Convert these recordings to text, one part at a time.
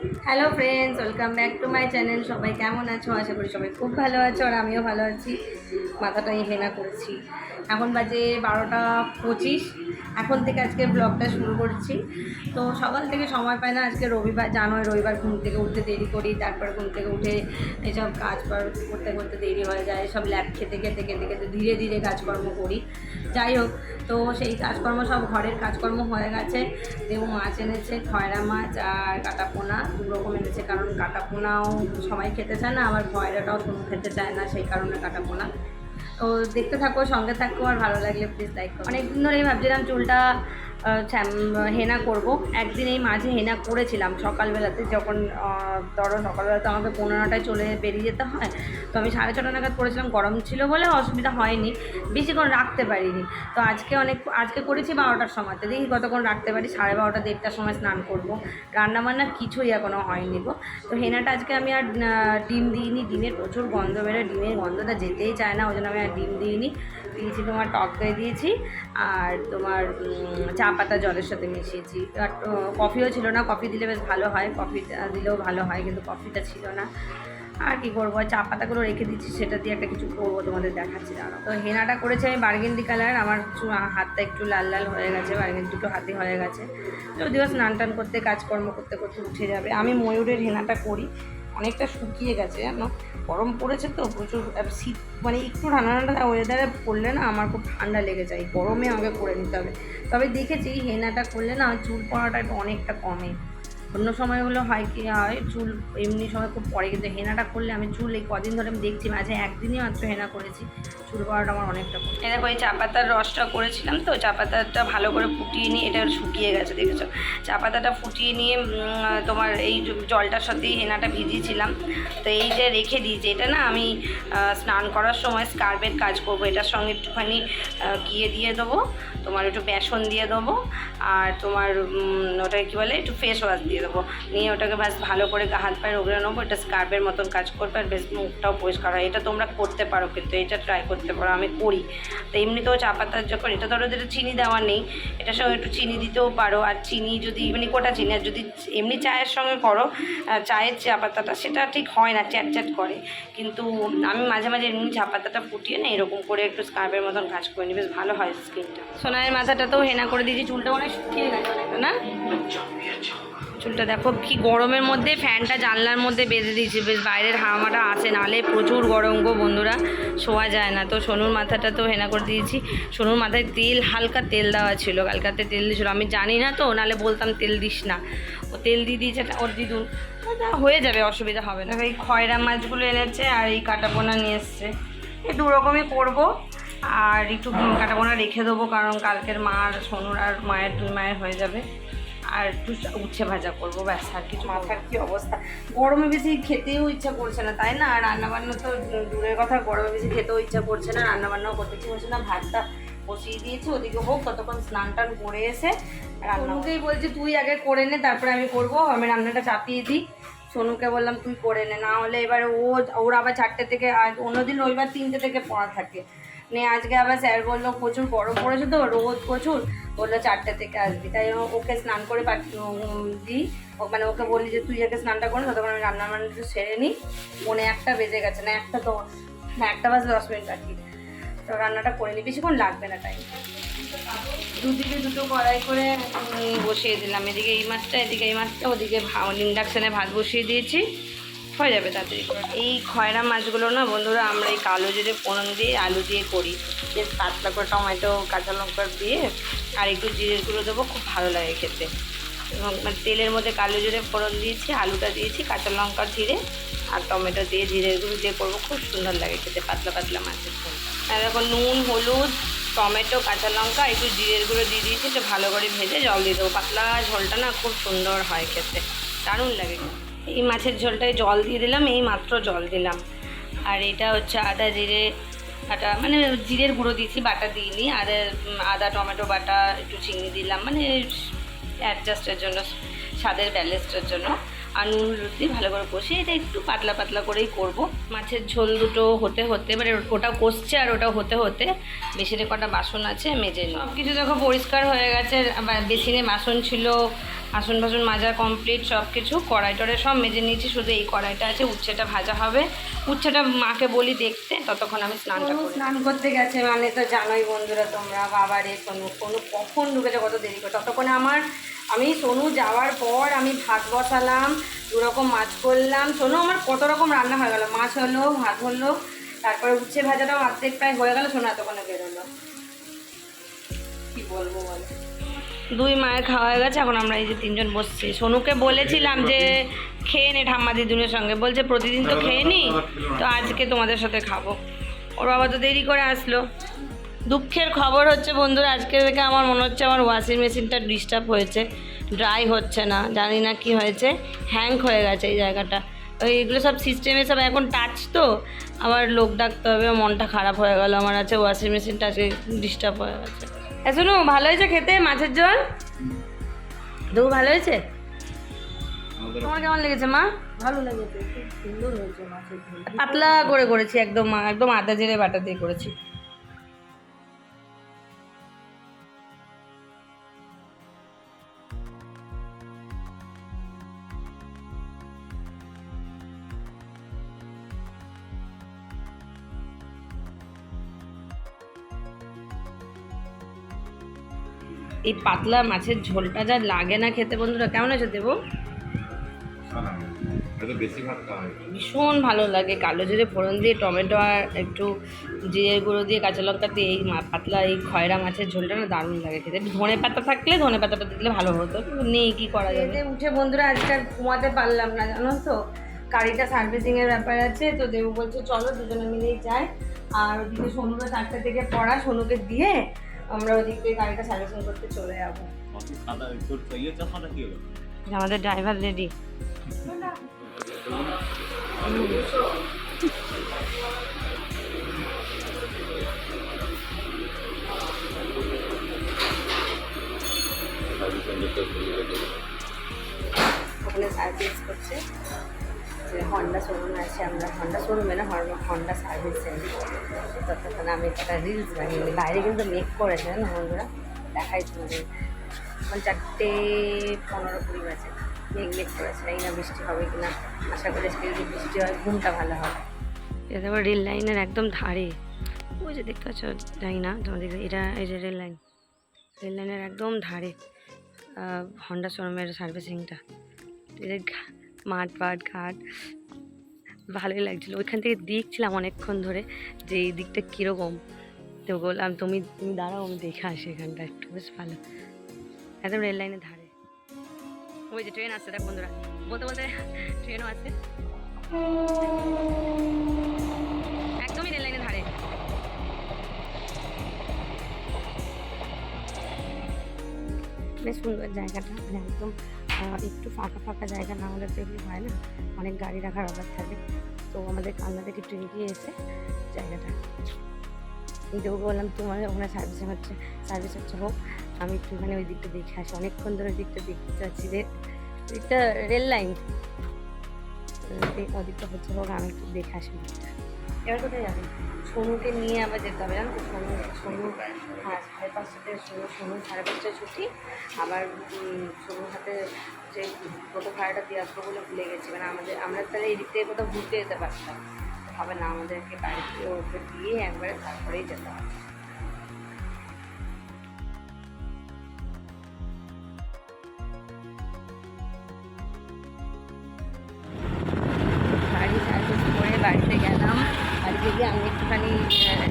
Hello friends welcome back to my channel সবাই কেমন আছো? আশা করি সবাই খুব ভালো আছো আর আমিও ভালো আছি। মাথাটা হেনা করছি। এখন বাজে বারোটা পঁচিশ। এখন থেকে আজকে ব্লগটা শুরু করছি। তো সকাল থেকে সময় পাই না আজকে রবিবার, জানোই রবিবার ঘুম থেকে উঠতে দেরি করি, তারপর ঘুম থেকে উঠে এসব কাজ কর করতে করতে দেরি হয়ে যায়, সব ল্যাব খেতে খেতে খেতে খেতে ধীরে ধীরে কাজকর্ম করি। যাই হোক, তো সেই কাজকর্ম সব ঘরের কাজকর্ম হয়ে গেছে। দেবু মাছ এনেছে, খয়রা মাছ আর কাটা পোনা দু রকম এনেছে, কারণ কাটা পোনাও সবাই খেতে চায় না, আবার খয়রাটাও কোনো খেতে চায় না, সেই কারণে কাটা পোনা তো দেখতে থাকো, সঙ্গে থাকো আর ভালো লাগলে প্লিজ লাইক করো। অনেকদিন ধরেই ভাবছিলাম চুলটা হেনা করব। একদিন এই মাঝে হেনা করেছিলাম সকালবেলাতে যখন ধরো সকালবেলাতে আমাকে পনেরোটায় চলে বেরিয়ে যেতে হয়, তো আমি সাড়ে ছটা নাগাদ করেছিলাম, গরম ছিল বলে অসুবিধা হয়নি বেশিক্ষণ রাখতে পারিনি। তো আজকে অনেক, আজকে করেছি বারোটার সময়তে, দেখি কতক্ষণ রাখতে পারি, সাড়ে বারোটা দেড়টার সময় স্নান করব। রান্নাবান্না কিছুই এখনও হয়নি গো। তো হেনাটা আজকে আমি আর ডিম দিইনি, ডিমের প্রচুর গন্ধ বেরোয়, ডিমের গন্ধটা যেতেই চায় না, ওই জন্য আমি আর ডিম দিইনি। দিয়েছি, তোমার টক দই দিয়েছি আর তোমার চা পাতা জলের সাথে মিশিয়েছি। আর কফিও ছিল না, কফি দিলে বেশ ভালো হয় কফি দিলেও ভালো হয়, কিন্তু কফিটা ছিল না। আর কি করব চা পাতাগুলো রেখে দিচ্ছি সেটা দিয়ে একটা কিছু করব তোমাদের দেখাচ্ছি, দাঁড়াও। তো হেনাটা করেছে আমি বার্গেন্ডি কালার আমার হাতটা একটু লাল লাল হয়ে গেছে বার্গেন্ডি দুটো হাতে হয়ে গেছে। যদিও স্নান টান করতে, কাজকর্ম করতে করতে উঠে যাবে, আমি ময়ূরের হেনাটা করি। অনেকটা শুকিয়ে গেছে জানো গরম পড়েছে তো প্রচুর। শীত মানে একটু ঠান্ডা ঠান্ডা ওয়েদারে পড়লে না আমার খুব ঠান্ডা লেগে যায়, গরমে আমাকে করে নিতে হবে। তবে দেখেছি, হেনাটা করলে না চুল পড়াটা একটু অনেকটা কমে। অন্য সময়গুলো হয় কি হয়, চুল এমনি সময় খুব পড়ে কিন্তু হেনাটা করলে আমি চুল এই কদিন ধরে আমি দেখছি, মাঝে একদিনই মাত্র হেনা করেছি। চুল পড়াটা আমার অনেকটা এই দেখো চা পাতার রসটা করেছিলাম তো, চা পাতাটা ভালো করে ফুটিয়ে নিয়ে, এটা শুকিয়ে গেছে, দেখেছ? চা পাতাটা ফুটিয়ে নিয়ে তোমার এই জলটার সাথেই হেনাটা ভিজিয়েছিলাম। তো এই যে রেখে দিয়েছি, এটা না আমি স্নান করার সময় স্কার্বের কাজ করব, এটার সঙ্গে একটুখানি গিয়ে দিয়ে দেবো। তোমার একটু বেসন দিয়ে দেবো আর তোমার ওটাকে কী বলে, একটু ফেস ওয়াশ দিয়ে দেবো। নিয়ে ওটাকে ব্যাস ভালো করে হাত পায়ে রগড়ে নেব, এটা স্কার্বের মতন কাজ করবে আর বেশ মুখটাও পরিষ্কার হয়। এটা তোমরা করতে পারো, কিন্তু এটা ট্রাই করতে পারো, আমি করি। তো এমনিতেও চা পাতার যখন, এটা ধরো যেটা চিনি দেওয়া নেই, এটার সঙ্গে একটু চিনি দিতেও পারো। আর চিনি যদি মানে কোটা চিনি, আর যদি এমনি চায়ের সঙ্গে করো চায়ের চা পাতাটা, সেটা ঠিক হয় না, চ্যাট চ্যাট করে। কিন্তু আমি মাঝে মাঝে এমনি চা পাতাটা ফুটিয়ে না, এরকম করে একটু স্কার্বের মতন কাজ করে নিই, বেশ ভালো হয় স্কিনটা সোনার মাথাটাতেও হেনা করে দিয়েছি, চুলটা অনেক শুকিয়ে গেছে না? চুলটা দেখো কি গরমের মধ্যে, ফ্যানটা জানলার মধ্যে বেঁধে দিয়েছি। বেশ বাইরের হাওয়াটা আসে নালে প্রচুর গরম গো বন্ধুরা, শোয়া যায় না। তো সোনুর মাথাটা তো হেনা করে দিয়েছি। সোনুর মাথায় তেল, হালকা তেল দেওয়া ছিল, কালকাতে তেল দিয়েছিল। আমি জানি না তো নালে বলতাম তেল দিস না। ও তেল দিয়ে দিয়েছে ওর দিদুন। তো হয়ে যাবে, অসুবিধা হবে না। এই খয়রা মাছগুলো এনেছে আর এই কাটাপোনা নিয়ে এসছে। এই দু রকমই করব। আর একটু কাটাপোনা রেখে দেবো কারণ কালকের মার সোনুর আর মায়ের দুই মায়ের হয়ে যাবে। আর একটু উচ্ছে ভাজা করব ব্যাস আর কিছু মাথার কি অবস্থা? গরমে বেশি খেতেও ইচ্ছা করছে না তাই না? আর রান্নাবান্না তো দূরের কথা গরমে বেশি খেতেও ইচ্ছা করছে না রান্নাবান্নাও করতে ইচ্ছে করছে না ভাতটা বসিয়ে দিয়েছি ওদিকে হোক ততক্ষণ স্নান টান করে এসে সোনুকেই বলছে তুই আগে করে নে তারপরে আমি করব আমি রান্নাটা চাপিয়ে দিই। সোনুকে বললাম তুই করে নে না হলে এবার ও ওর আবার চারটে থেকে আর অন্যদিন রবিবার তিনটে থেকে পড়া থাকে। নিয়ে আজকে আবার স্যার বলল, প্রচুর গরম পড়েছে তো, রোদ প্রচুর। বলল, চারটে থেকে আসবি। তাই ওকে স্নান করে দিই। মানে ওকে বলি যে, তুই আগে স্নানটা করে ততক্ষণ আমি রান্না বান্না একটু সেরে নিই। মনে একটা বেজে গেছে না একটা তো, না, একটা বাজে দশ মিনিট বাকি। তো রান্নাটা করে নিই বেশিক্ষণ লাগবে না টাইম দুদিকে দুটো কড়াই করে বসিয়ে দিলাম। এদিকে এই মাছটা, এদিকে এই মাছটা, ওদিকে ইন্ডাকশানে ভাত বসিয়ে দিয়েছি। হয়ে যাবে তাড়াতাড়ি এই খয়রা মাছগুলো না বন্ধুরা আমরা এই কালো জিরে ফোড়ন দিয়ে আলু দিয়ে করি। বেশ পাতলা করে টমেটো, কাঁচা লঙ্কা দিয়ে আর একটু জিরের গুঁড়ো দেবো, খুব ভালো লাগে খেতে। এবং মানে তেলের মধ্যে কালো জিরে ফোড়ন দিয়েছি, আলুটা দিয়েছি, কাঁচা লঙ্কা জিরে আর টমেটো দিয়ে জিরের গুঁড়ো দিয়ে করব, খুব সুন্দর লাগে খেতে পাতলা পাতলা মাছের আর এখন নুন, হলুদ, টমেটো, কাঁচা লঙ্কা, একটু জিরের গুঁড়ো দিয়ে দিয়েছি, একটু ভালো করে ভেজে জল দিয়ে দেবো। পাতলা ঝোলটা না খুব সুন্দর হয় খেতে। দারুণ লাগে এই মাছের ঝোলটায় জল দিয়ে দিলাম, এই মাত্র জল দিলাম। আর এটা হচ্ছে আদা জিরে আটা মানে জিরের গুঁড়ো দিয়েছি, বাটা দিইনি। আর আদা, টমেটো বাটা, একটু চিনি দিলাম মানে অ্যাডজাস্টের জন্য, স্বাদের ব্যালেন্সটার জন্য। আর নুন, হলুদ দিয়ে ভালো করে কষিয়ে এটা একটু পাতলা পাতলা করেই করব। মাছের ঝোল দুটো হতে হতে মানে ওটা কষছে আর ওটা হতে হতে বেসিনে কটা বাসন আছে, মেজে সব কিছু দেখো পরিষ্কার হয়ে গেছে বেসিনে বাসন ছিল বাসন বাসন মাজা কমপ্লিট সব কিছু কড়াই টড়াই সব মেজে নিয়েছি শুধু এই কড়াইটা আছে উচ্ছেটা ভাজা হবে। উচ্ছেটা মাকে বলি দেখতে ততক্ষণ আমি স্নানটা স্নান করতে গেছে মানে তো জানোই বন্ধুরা তোমরা বাবারে সোনু সোনু কখন ঢুকেছে কত দেরি করে। ততক্ষণে আমার আমি সোনু যাওয়ার পর আমি ভাত বসালাম দু রকম মাছ করলাম। সোনু আমার কত রকম রান্না হয়ে গেলো। মাছ হলো ভাত হলো তারপরে উচ্ছে ভাজাটাও অর্ধেক প্রায় হয়ে গেল সোনু এতক্ষণে বেরোলো। কি বলব বলো? দুই মায়ের খাওয়া হয়ে গেছে, এখন আমরা এই যে তিনজন বসছি। সোনুকে বলেছিলাম যে খেয়ে নে ঠাম্মা দিদুনের সঙ্গে। বলছে, প্রতিদিন তো খেয়ে নি, তো আজকে তোমাদের সাথে খাব। ওর বাবা তো দেরি করে আসলো। দুঃখের খবর হচ্ছে, বন্ধুরা, আজকে থেকে আমার মনে হচ্ছে আমার ওয়াশিং মেশিনটা ডিস্টার্ব হয়েছে। ড্রাই হচ্ছে না, জানি না কি হয়েছে। হ্যাং হয়ে গেছে এই জায়গাটা। ওই এগুলো সব সিস্টেমে সব এখন টাচ তো। আবার লোক ডাকতে হবে, মনটা খারাপ হয়ে গেল। আমার আছে ওয়াশিং মেশিনটা, আজকে ডিস্টার্ব হয়ে গেছে। শুনো ভালো হয়েছে খেতে মাছের জল দু ভালো হয়েছে? তোমার কেমন লেগেছে মা? ভালো লেগেছে খুব সুন্দর হয়েছে মাছের ঝোল। পাতলা করে করেছি একদম একদম আদা জিরে বাটা দিয়ে করেছি। এই পাতলা মাছের ঝোলটা যা লাগে না খেতে বন্ধুরা কেমন আছে দেবো? ভীষণ ভালো লাগে কালো জিরে ফোড়ন দিয়ে টমেটো আর একটু জিরে গুঁড়ো দিয়ে কাঁচা লঙ্কা দিয়ে এই মা- পাতলা এই খয়রা মাছের ঝোলটা না দারুণ লাগে খেতে। ধনে পাতা থাকলে ধনে পাতাটা দিলে ভালো হতো কিন্তু নেই কি করা যাবে? উঠে বন্ধুরা আজকে আর ঘুমাতে পারলাম না জানো তো? গাড়িটা সার্ভিসিংয়ের ব্যাপার আছে তো দেবু বলছে চলো দুজনে মিলেই যাই। আর ওদিকে সোনুকে চারটে থেকে পড়া সোনুকে দিয়ে আমরা ওদিক থেকে গাড়িটা সার্ভিসিং করতে চলে যাব। আমাদের ড্রাইভার রেডি। ওখানে সার্ভিস করছে। যে হন্ডা শোরুম আছে, আমরা হন্ডা শোরুমে না হন্ডা সার্ভিস সেন্টার ততক্ষণ আমি একটা রিলস বানিয়ে বাইরে কিন্তু মেক করেছে না বন্ধুরা, দেখাই তোমাদের এখন চারটে পনেরো কুড়ি বাজে। মেঘ মেঘ করেছে এই না বৃষ্টি হবে কি না আশা করি আজকে যদি বৃষ্টি হয়, ঘুমটা ভালো হবে। এটা আবার রেল লাইনের একদম ধারে। ওই যে দেখতে পাচ্ছ, জানি না, তোমাদের এটা এই যে রেল লাইন রেল লাইনের একদম ধারে হন্ডা শোরুমের সার্ভিসিংটা মাঠ পাট ঘাট ভালোই লাগছিল। ওইখান থেকে দেখছিলাম অনেকক্ষণ ধরে যে এই দিকটা কীরকম। তো বললাম, তুমি তুমি দাঁড়াও, আমি দেখে আসি এখানটা একটু, বেশ ভালো। একদম রেল লাইনের ধারে। ওই যে ট্রেন আসছে, দেখ বন্ধুরা। বলতে বলতে ট্রেনও আসছে। একদমই রেল লাইনের ধারে। বেশ সুন্দর জায়গাটা মানে একদম একটু ফাঁকা ফাঁকা জায়গা না হলে তো এগুলো হয় না। অনেক গাড়ি রাখার ব্যাপার থাকে। তো আমাদের কালনা থেকে একটু এগিয়ে এসে জায়গাটা। দেবো বললাম তোমার ওখানে সার্ভিসিং হচ্ছে সার্ভিস হচ্ছে। হোক, আমি একটুখানি ওই দিকটা দেখে আসি। অনেকক্ষণ ধরে ওই দিকটা দেখতে চাচ্ছি যে দিকটা রেল লাইন। ওদিকটা হচ্ছে হোক, আমি একটু দেখে আসি। এবার কোথায় যাবে? সোনুকে নিয়ে আবার যেতে হবে, জানো তো? সোনু সোনু হ্যাঁ সাড়ে পাঁচটাতে সোনু সোনু সাড়ে পাঁচটায় ছুটি। আবার সোনুর হাতে যে টোটো ভাড়াটা দিয়ে আসব বলে ভুলে গেছি। মানে আমাদের, আমরা তাহলে এই দিক থেকে কোথাও ঘুরতে যেতে পারতাম। হবে না, আমাদেরকে বাড়িতে ওকে দিয়ে একবারে তারপরেই যেতে হবে। গিয়ে আমি একটুখানি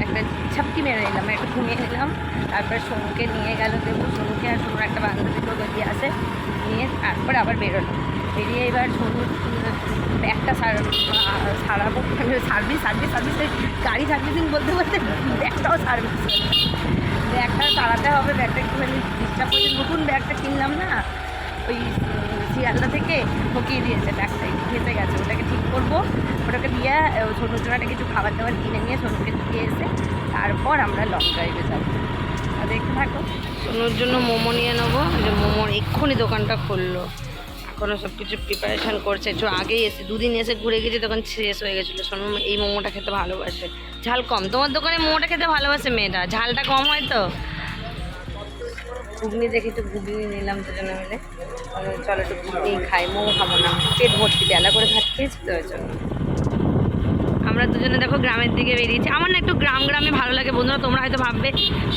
একটা ছাপকি মেরে নিলাম, একটু ঘুমিয়ে নিলাম। তারপর সোনুকে নিয়ে গেল দেখব সোনুকে আর সোনুর একটা বান্ধবীকেও বেরিয়ে আসে নিয়ে তারপরে আবার বেরোলো। বেরিয়ে এবার সোনুর ব্যাগটা সারাবো সার্ভিস সার্ভিস সার্ভিস গাড়ি সার্ভিসিং বলতে বলতে ব্যাগটাও সার্ভিস ব্যাগটা তাড়াতে হবে, ব্যাগটা একটুখানি ডিস্টার্ব করছে নতুন ব্যাগটা কিনলাম না, ওই শিয়ালদা থেকে ঠকিয়ে দিয়েছে ব্যাগটাই ফেসে গেছে, ওটাকে ঠিক করব। ওটাকে দিয়ে জন্য একটা কিছু খাবার দাবার কিনে নিয়ে সোনুকে দিয়ে এসে তারপর আমরা লং ড্রাইভে যাব। দেখতে থাকো। সোনুর জন্য মোমো নিয়ে নেব যে মোমোর এক্ষুনি দোকানটা খুললো। এখনও সব কিছু প্রিপারেশান করছে, একটু আগেই এসে, দুদিন এসে ঘুরে গেছে, তখন শেষ হয়ে গেছিল। সোনু এই মোমোটা খেতে ভালোবাসে। ঝাল কম, তোমার দোকানে মোমোটা খেতে ভালোবাসে মেয়েটা ঝালটা কম হয় তো? ঘুগনি দেখে একটু ঘুগনি নিলাম দুজনে মিলে। চলো একটু ঘুগনি খাই। মোমো খাব না, পেট ভর্তি, বেলা করে ভাত খেয়েছি তো জন্য। আমরা দুজনে দেখো গ্রামের দিকে বেরিয়েছি। আমার না একটু গ্রাম গ্রামে ভালো লাগে বন্ধুরা, তোমরা হয়তো ভাববে,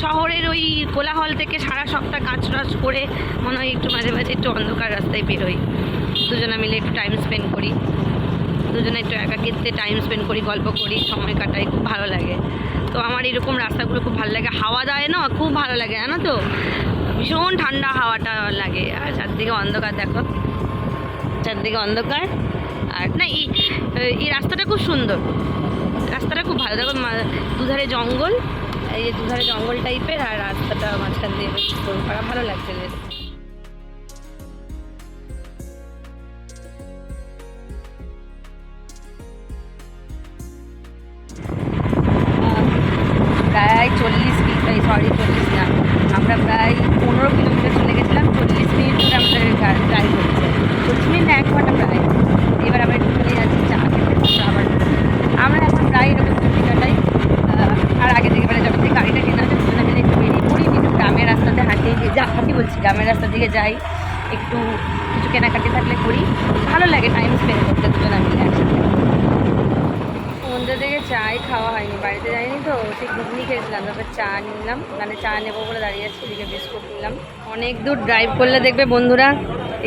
শহরের ওই কোলাহল থেকে সারা সপ্তাহ কাজ টাজ করে মনে হয় একটু মাঝে মাঝে একটু অন্ধকার রাস্তায় বেরোই। দুজনে মিলে একটু টাইম স্পেন্ড করি। দুজনে একটু একাকিত্বে টাইম স্পেন্ড করি, গল্প করি, সময় কাটাই, খুব ভালো লাগে। তো আমার এরকম রাস্তাগুলো খুব ভালো লাগে। হাওয়া দেয় না, খুব ভালো লাগে, জানো তো? ভীষণ ঠান্ডা হাওয়াটা লাগে আর চারদিকে অন্ধকার দেখো। চারদিকে অন্ধকার। আর না, এই এই রাস্তাটা খুব সুন্দর। রাস্তাটা খুব ভালো। দেখো দুধারে জঙ্গল। এই দুধারে জঙ্গল টাইপের আর রাস্তাটা মাঝখান দিয়ে ভালো লাগছে বেশ। চাই খাওয়া হয়নি। বাড়িতে যাইনি তো সেই ঘুগনি খেয়েছিলাম তারপর চা নিলাম। মানে চা নেব বলে দাঁড়িয়ে আছি এদিকে বিস্কুট নিলাম। অনেক দূর ড্রাইভ করলে দেখবে বন্ধুরা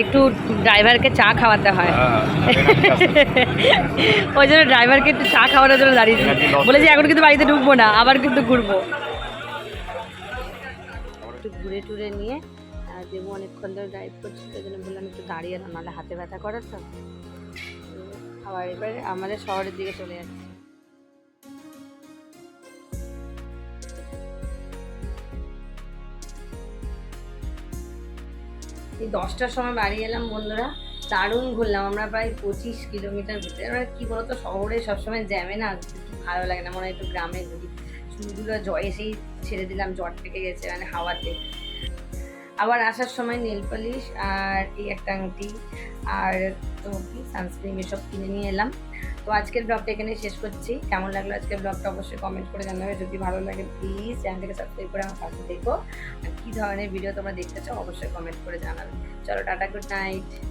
একটু ড্রাইভারকে চা খাওয়াতে হয়। ওই জন্য ড্রাইভারকে একটু চা খাওয়ানোর জন্য দাঁড়িয়েছি বলেছি এখন কিন্তু বাড়িতে ঢুকবো না আবার কিন্তু ঘুরবো। একটু ঘুরে টুরে নিয়ে আর দেবো অনেকক্ষণ ধরে ড্রাইভ করছি সেই জন্য বললাম একটু দাঁড়িয়ে না নাহলে হাতে ব্যথা করার তো আবার এবার আমাদের শহরের দিকে চলে যাচ্ছি। এই দশটার সময় বাড়ি এলাম বন্ধুরা, দারুণ ঘুরলাম। আমরা প্রায় পঁচিশ কিলোমিটার ঘুরতে। আমরা কী বলতো, শহরে সবসময় জ্যামে না ভালো লাগে না। মনে হয় একটু গ্রামে ঘুরি। চুলগুলো জয় এসেই ছেড়ে দিলাম জ্বর পেকে গেছে মানে হাওয়াতে। আবার আসার সময় নেল পলিশ আর এই একটা আংটি আর তো কি সানস্ক্রিম এসব কিনে নিয়ে এলাম। তো আজকের ব্লগটা এখানে শেষ করছি। কেমন লাগল আজকের ব্লগটা অবশ্যই কমেন্ট করে জানাবে। যদি ভালো লাগে প্লিজ চ্যানেলটাকে সাবস্ক্রাইব করে আমার পাশে দেখো আর কী ধরনের ভিডিও তোমরা দেখতে চাও, অবশ্যই কমেন্ট করে জানাবে। চলো, টাটা গুড নাইট